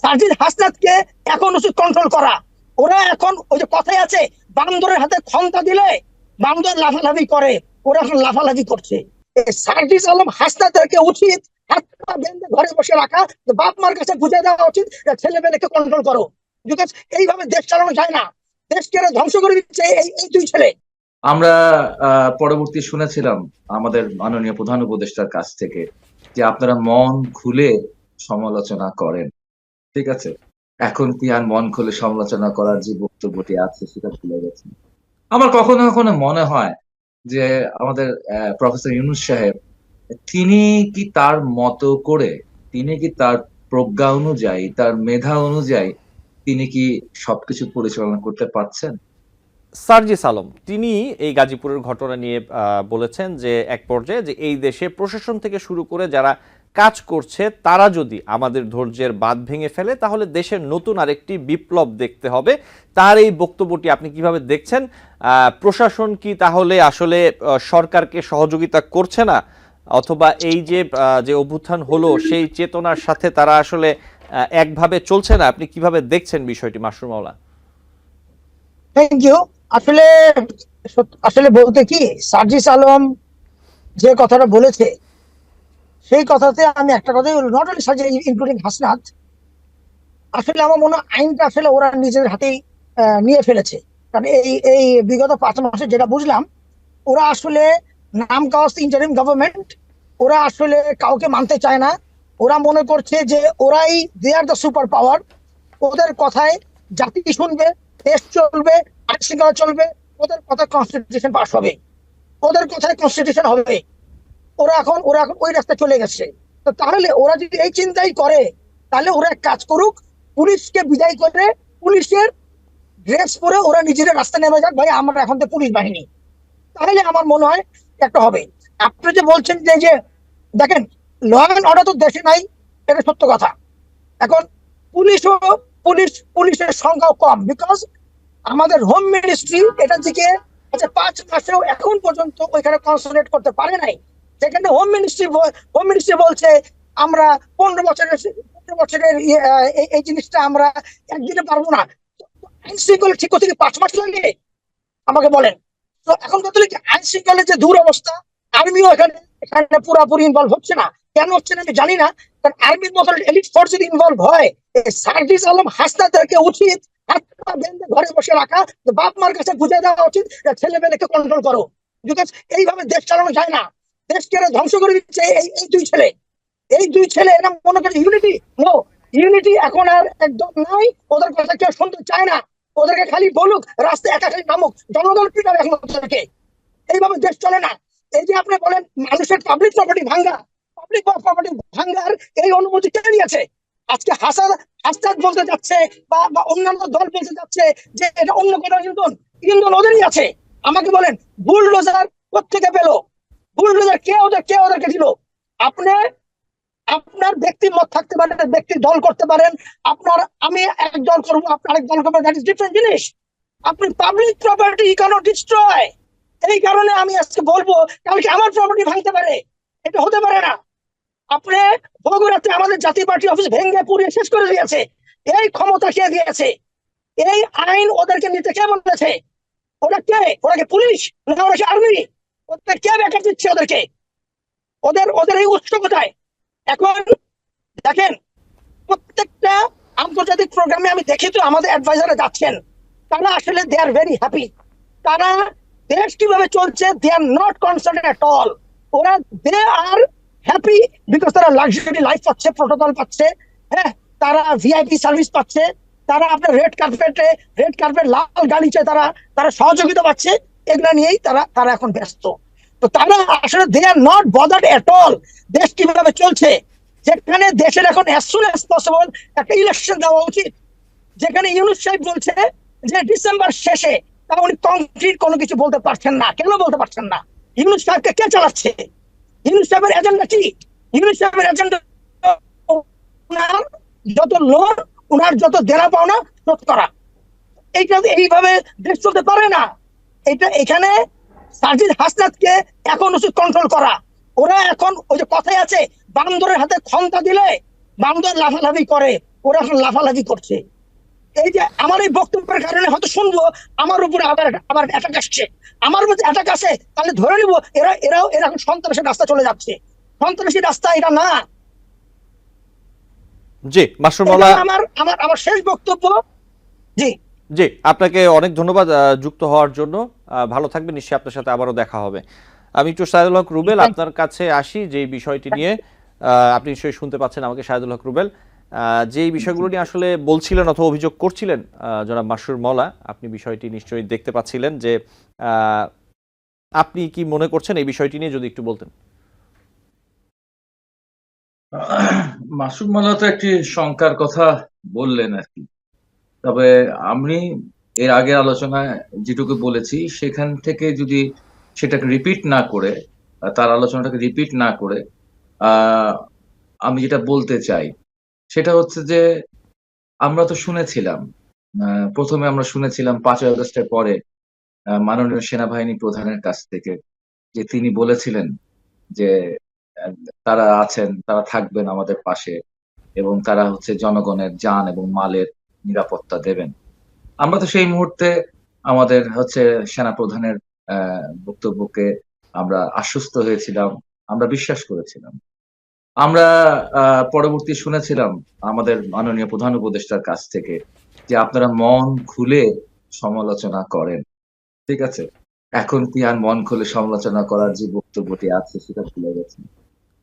সার্জিদ হাসনাতকে এখন উচিত কন্ট্রোল করা। ওরা এখন ওই যে কথাই আছে, বান্দরের হাতে ক্ষমতা দিলে বান্দর লাফালাফি করে, ওরা এখন লাফালাফি করছে। আলম উচিত ঘরে বসে রাখা বাপ মার কাছে বুঝে দেওয়া উচিত ছেলে মেয়েকে কন্ট্রোল করো। এইভাবে দেশ চালানো যায় না। দেশকে ধ্বংস করে দিচ্ছে এই দুই ছেলে। আমরা পরবর্তী শুনেছিলাম আমাদের মাননীয় প্রধান উপদেষ্টার কাছ থেকে যে আপনারা মন খুলে সমালোচনা করেন। ঠিক আছে? এখন কি আর মন খুলে সমালোচনা করার যে বক্তব্যটি আছে সেটা ভুলে গেছেন আমার কখনো কখনো মনে হয় যে আমাদের প্রফেসর ইউনুস সাহেব, তিনি কি তার মতো করে, তিনি কি তার প্রজ্ঞা অনুযায়ী, তার মেধা অনুযায়ী তিনি কি সবকিছু পরিচালনা করতে পারছেন? সার্জিস আলম তিনি এই গাজীপুরের ঘটনা নিয়ে বলেছেন যে এক পর্যায়ে যে এই দেশে প্রশাসন থেকে শুরু করে যারা কাজ করছে, তারা যদি আমাদের ধৈর্যের বাঁধ ভেঙে ফেলে, তাহলে দেশের নতুন আরেকটি বিপ্লব দেখতে হবে। তার এই বক্তব্যটি আপনি কীভাবে দেখছেন? প্রশাসন কি তাহলে আসলে সরকারকে সহযোগিতা করছে না? অথবা এই যে যে অভ্যুত্থান হলো, সেই চেতনার সাথে তারা আসলে একভাবে চলছে না? আপনি কীভাবে দেখছেন বিষয়টি মাওলা? থ্যাংক ইউ আসলে আসলে বলতে কি, সার্জিস আলম যে কথাটা বলেছে সেই কথাতে আমি একটা কথাই বলব নট অনলি সার্জি ইনক্লুডিং হাসনাত আসলে আমার মনে হয় আইনটা আসলে ওরা নিজের হাতেই নিয়ে ফেলেছে। কারণ এই এই বিগত পাঁচ মাসে যেটা বুঝলাম, ওরা আসলে নাম কাওয়াস ইন্টারিম গভর্নমেন্ট ওরা আসলে কাউকে মানতে চায় না। ওরা মনে করছে যে ওরাই দে আর দ্য সুপার পাওয়ার ওদের কথায় জাতি শুনবে, দেশ চলবে আইন শৃঙ্খলা চলবে, ওদের কথা কনস্টিটিউশন পাস হবে। ওদের কথায় কনস্টিটিউশন হবে। ওরা এখন ওরা এখন ওই রাস্তায় চলে গেছে। তো তাহলে ওরা যদি এই চিন্তাই করে, তাহলে ওরা এক কাজ করুক, পুলিশকে বিদায় করে পুলিশের ড্রেস পরে ওরা নিজেদের রাস্তা নেমে যাক। ভাই, আমরা এখন তো পুলিশ বাহিনী। তাহলে আমার মনে হয় একটা হবে। আপনি যে বলছেন যে যে দেখেন ল অ্যান্ড অর্ডার তো দেশে নাই, এটা সত্য কথা। এখন পুলিশও পুলিশ, পুলিশের সংখ্যাও কম বিকজ আমাদের হোম মিনিস্ট্রি এটার দিকে আচ্ছা পাঁচ মাসেও এখন পর্যন্ত ওইখানে কনসেন্ট্রেট করতে পারে নাই। যেখানে হোম মিনিস্ট্রি হোম মিনিস্ট্রি বলছে আমরা পনেরো বছরের পনেরো বছরের ইয়ে, এই- জিনিসটা আমরা একদিনে পারব না। আইন শৃঙ্খলা ঠিক পাঁচ মাস লাগে। আমাকে বলেন। তো এখন কথা কি আইন যে আর্মিও এখানে এখানে পুরাপুরি ইনভলভ হচ্ছে না। কেন হচ্ছে না আমি জানি না। কারণ আর্মির মতো এলিট ফোর্স যদি ইনভলভ হয় সার্জিস আলম হাসনাতকে উচিত ঘরে বসে রাখা বাপ মার কাছে বুঝে দেওয়া উচিত ছেলে মেয়েকে কন্ট্রোল করো। এইভাবে দেশ চালানো যায় না। দেশকে এরা ধ্বংস করে দিচ্ছে এই এই দুই ছেলে। এই দুই ছেলে, এরা মনে করে ইউনিটি নো ইউনিটি এখন আর একদম নাই। ওদের কথা কেউ শুনতে চায় না। ওদেরকে খালি বলুক রাস্তায় একা খালি নামুক। জনগণ পিটাবে এখন ওদেরকে? এইভাবে দেশ চলে না। এই যে আপনি বলেন, মানুষের পাবলিক প্রপার্টি ভাঙ্গা। পাবলিক প্রপার্টি ভাঙ্গার এই অনুমতি কে নিয়েছে? আজকে হাসান হাসনাত বলতে যাচ্ছে বা বা অন্যান্য দল বলতে যাচ্ছে যে এটা অন্য কোনো ইন্ধন। ইন্ধন ওদেরই আছে। আমাকে বলেন বুলডোজার কোথেকে পেল? কে ওদের, কে ওদেরকে আপনি, আপনার ব্যক্তি মত থাকতে পারেন, ব্যক্তি দল করতে পারেন। আপনার, আমি এক দল করব আপনার দল ডিফারেন্ট জিনিস। আপনি পাবলিক প্রপার্টি ডিস্ট্রয় এই কারণে আমি আজকে বলব, কালকে আমার প্রপার্টি ভাঙতে পারে। এটা হতে পারে না। আপনি বগুড়াতে আমাদের জাতীয় পার্টি অফিস ভেঙে পুড়িয়ে শেষ করে দিয়েছে। এই ক্ষমতা কে দিয়েছে? এই আইন ওদেরকে নিতে কে বলেছে? ওরা কে? ওরা কি পুলিশ? না, ওরা কি আর্মি? ওদের কে ব্যাখ্যা দিচ্ছে ওদেরকে? ওদের ওদের এই উৎস কোথায় এখন দেখেন, প্রত্যেকটা আন্তর্জাতিক প্রোগ্রামে আমি দেখি তো আমাদের অ্যাডভাইজারে যাচ্ছেন। তারা আসলে দে আর ভেরি হ্যাপি তারা দেশ কীভাবে চলছে they are not concern at all ওরা দে আর হ্যাপি বিকজ তারা লাক্সারি লাইফ পাচ্ছে প্রোটোকল পাচ্ছে। হ্যাঁ তারা ভিআইপি সার্ভিস পাচ্ছে। তারা আপনার রেড কার্পেটে রেড কার্পেট লাল গালিচে তারা তারা সহযোগিতা পাচ্ছে। এগুলা নিয়েই তারা তারা এখন ব্যস্ত। তো তারা আসলে they are not bothered at all দেশ কীভাবে চলছে? যেখানে দেশের এখন অ্যাজ সুন অ্যাজ পসিবল একটা ইলেকশন দেওয়া উচিত। যেখানে ইউনুস সাহেব বলছে যে ডিসেম্বর শেষে তা উনি কংক্রিট কোনো কিছু বলতে পারছেন না। কেন বলতে পারছেন না? ইউনুস সাহেবকে কে চালাচ্ছে? ইউনুস সাহেবের এজেন্ডা কি? ইউনুস সাহেবের এজেন্ডা উনার যত লোন, উনার যত দেনা পাওনা শোধ করা। এইটা এইভাবে দেশ চলতে পারে না। এটা এখানে সার্জিদ হাসনাতকে এখন উচিত কন্ট্রোল করা। ওরা এখন ওই যে কথাই আছে বান্দরের হাতে ক্ষমতা দিলে বান্দর লাফালাফি করে ওরা এখন লাফালাফি করছে। এই যে আমার এই বক্তব্যের কারণে হয়তো শুনব আমার উপরে আবার আবার অ্যাটাক আসছে। আমার মধ্যে অ্যাটাক আসে তাহলে ধরে নিবো এরা এরাও এরা এখন সন্ত্রাসের রাস্তা চলে যাচ্ছে। সন্ত্রাসী রাস্তা এটা না। জি মাসুর আমার আমার আমার শেষ বক্তব্য। জি। জি আপনাকে অনেক ধন্যবাদ যুক্ত হওয়ার জন্য। আহ, ভালো থাকবেন নিশ্চয়ই আপনার সাথে আবারও দেখা হবে। আমি একটু সাইদুল হক রুবেল আপনার কাছে আসি যে বিষয়টি নিয়ে। আহ, আপনি নিশ্চয়ই শুনতে পাচ্ছেন আমাকে সাইদুল হক রুবেল। আহ, যেই বিষয়গুলো নিয়ে আসলে বলছিলেন অথবা অভিযোগ করছিলেন আহ, জনাব মাসুর মলা আপনি বিষয়টি নিশ্চয়ই দেখতে পাচ্ছিলেন যে আহ, আপনি কি মনে করছেন এই বিষয়টি নিয়ে যদি একটু বলতেন। মাসুদ মাল্লা তো একটি শঙ্কার কথা বললেন আর কি। তবে আমি এর আগের আলোচনায় যেটুকু বলেছি, সেখান থেকে যদি সেটাকে রিপিট না করে, তার আলোচনাটাকে রিপিট না করে আমি যেটা বলতে চাই, সেটা হচ্ছে যে আমরা তো শুনেছিলাম প্রথমে আমরা শুনেছিলাম পাঁচই আগস্টের পরে মাননীয় সেনাবাহিনী প্রধানের কাছ থেকে যে তিনি বলেছিলেন যে তারা আছেন, তারা থাকবেন আমাদের পাশে এবং তারা হচ্ছে জনগণের যান এবং মালের নিরাপত্তা দেবেন। আমরা তো সেই মুহূর্তে আমাদের হচ্ছে সেনা প্রধানের আহ, বক্তব্যকে আমরা আশ্বস্ত হয়েছিলাম আমরা বিশ্বাস করেছিলাম। আমরা পরবর্তী শুনেছিলাম আমাদের মাননীয় প্রধান উপদেষ্টার কাছ থেকে যে আপনারা মন খুলে সমালোচনা করেন। ঠিক আছে? এখন কি আর মন খুলে সমালোচনা করার যে বক্তব্যটি আছে সেটা ভুলে গেছে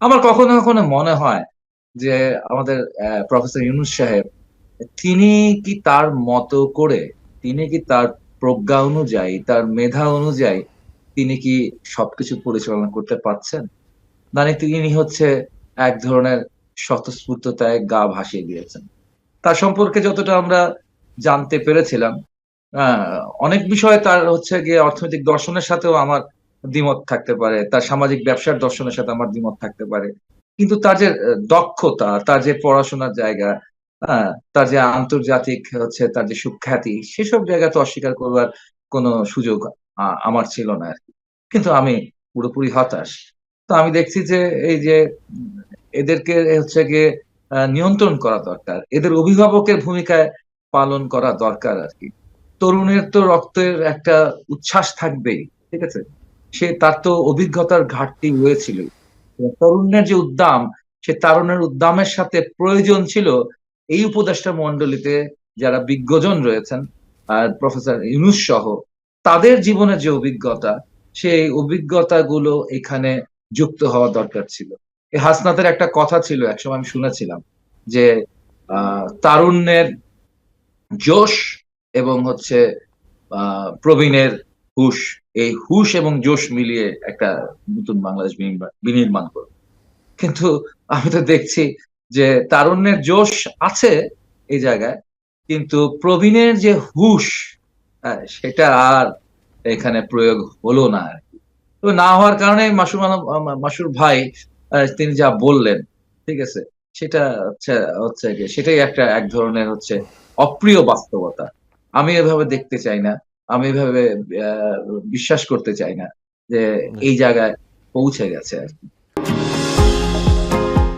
আমার কখনো কখনো মনে হয় যে আমাদের প্রফেসর ইউনুস সাহেব তিনি কি তার মতো করে, তিনি কি তার প্রজ্ঞা অনুযায়ী, তার মেধা অনুযায়ী তিনি কি সবকিছু পরিচালনা করতে পারছেন? মানে তিনি হচ্ছে এক ধরনের স্বতঃস্ফূর্ততায় গা ভাসিয়ে দিয়েছেন। তার সম্পর্কে যতটা আমরা জানতে পেরেছিলাম অনেক বিষয়ে তার হচ্ছে গিয়ে অর্থনৈতিক দর্শনের সাথেও আমার দ্বিমত থাকতে পারে, তার সামাজিক ব্যবসার দর্শনের সাথে আমার দ্বিমত থাকতে পারে। কিন্তু তার যে দক্ষতা, তার যে পড়াশোনার জায়গা তার যে আন্তর্জাতিক হচ্ছে তার যে সুখ্যাতি, সেসব জায়গা তো অস্বীকার করবার কোনো সুযোগ আমার ছিল না আর কিন্তু আমি পুরোপুরি হতাশ। তো আমি দেখছি যে এই যে এদেরকে হচ্ছে গিয়ে নিয়ন্ত্রণ করা দরকার, এদের অভিভাবকের ভূমিকায় পালন করা দরকার আর কি। তরুণের তো রক্তের একটা উচ্ছ্বাস থাকবেই, ঠিক আছে? সে তার তো অভিজ্ঞতার ঘাটতি হয়েছিল তরুণের যে উদ্দাম সে তারুণের উদ্দামের সাথে প্রয়োজন ছিল এই উপদেষ্টা মন্ডলীতে যারা বিজ্ঞজন রয়েছেন আর প্রফেসর ইউনুস সহ, তাদের জীবনের যে অভিজ্ঞতা, সেই অভিজ্ঞতাগুলো এখানে যুক্ত হওয়া দরকার ছিল। এই হাসনাতের একটা কথা ছিল, একসময় আমি শুনেছিলাম, যে তারুণ্যের জোশ এবং হচ্ছে প্রবীণের হুশ, এই হুশ এবং জোশ মিলিয়ে একটা নতুন বাংলাদেশ বিনির্মাণ করবে। কিন্তু আমি তো দেখছি যে তারুণ্যের জোশ আছে এই জায়গায় কিন্তু প্রবীণের যে হুশ হ্যাঁ, সেটা আর এখানে প্রয়োগ হলো না আর কি। তো না হওয়ার কারণে মাসুর মাসুর ভাই তিনি যা বললেন ঠিক আছে সেটা হচ্ছে হচ্ছে সেটাই একটা এক ধরনের হচ্ছে অপ্রিয় বাস্তবতা। আমি এভাবে দেখতে চাই না আমি এভাবে বিশ্বাস করতে চাই না যে এই জায়গায় পৌঁছে গেছে আর কি।